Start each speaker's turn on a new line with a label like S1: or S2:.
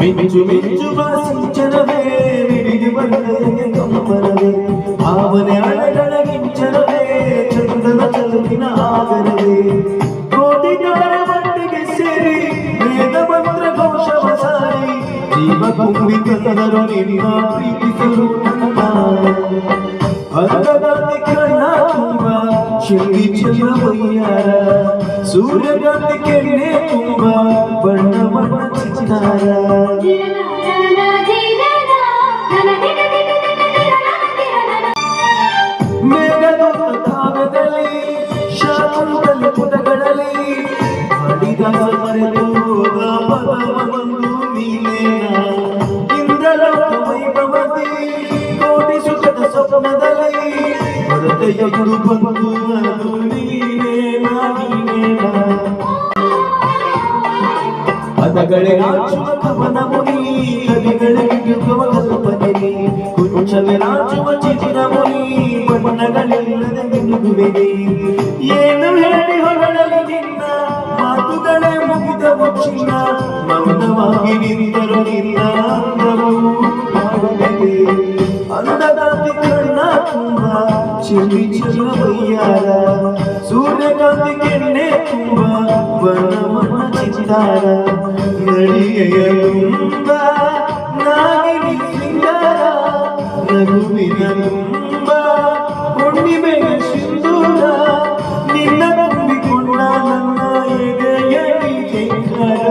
S1: మించు మించు వాసించనవే విడిది వందయ కంపనవే భావన అడగడగించనవే చందన చలిన ఆగరవే కోటి జ్ఞాన వంటికి సిరి వేద మంత్ర ఘోషవసారి జీవ కుంభి కందరు నిన్న ప్రీతి ಶಿಲ್ಗಿ ಚೆಲ್ಲವಯ್ಯಾರ ಸೂರ್ಯಕಾಂತಿ ಕೆನ್ನೆ ತುಂಬ ಬಣ್ಣ ಬಣ್ಣ ಚಿತ್ತಾರ ಮೇಘದೂತ ಕಾವ್ಯದಲ್ಲಿ ಶಾಕುಂತಲಿ ಪುಟಗಳಲ್ಲಿ ಹರಿದಾಸ ಮರೆತು ಹೋದ ಪದವೊಂದು ನೀನೇನ ಇಂದ್ರಲೋಕ ವೈಭವದಿ ಕೋಟಿ ಸುಖದ ಸ್ವಪ್ನದಲ್ಲಿ ಹೊರತೆಯೊಂದು ಬಂದು ಅದು ನೀನೇನ ನೀನೇನ ಪದಗಳೇ ನಾಚುವ ಕವನ ಮುನಿ ಕವಿಗಳಿಗೆ ಯುಗವ ಕಲ್ಪನೆ ಕುಂಚವೇ ನಾಚುವ ಚಿತ್ರ ಮುನಿ ಬಣ್ಣಗಳಿಲ್ಲದೆ ಮಿನುಗುವೆನೆ ಏನು ಹೇಳಿ ಹೊರಡಲಿ ನಿನ್ನ ಮಾತುಗಳೇ ಮುಗಿದವು ಚಿನ್ನ ಮೌನವಾಗಿ ನಿಂತರು ನಿನ್ನ ಅಂದವು కుంభ క్షమించవయ్యారా సూర్యకాంతి కెన్నే కుంభ వనమన చిత్తార నడియ కుంభ నాగిని సింగార నగువిన కుంభ ಹುಣ್ಣಿಮೆ ಸಿಂಧೂರ ನಿನ್ನ ನಂಬಿಕೊಂಡ ನನ್ನ ಎದೆಯ ಕಿಂಕರ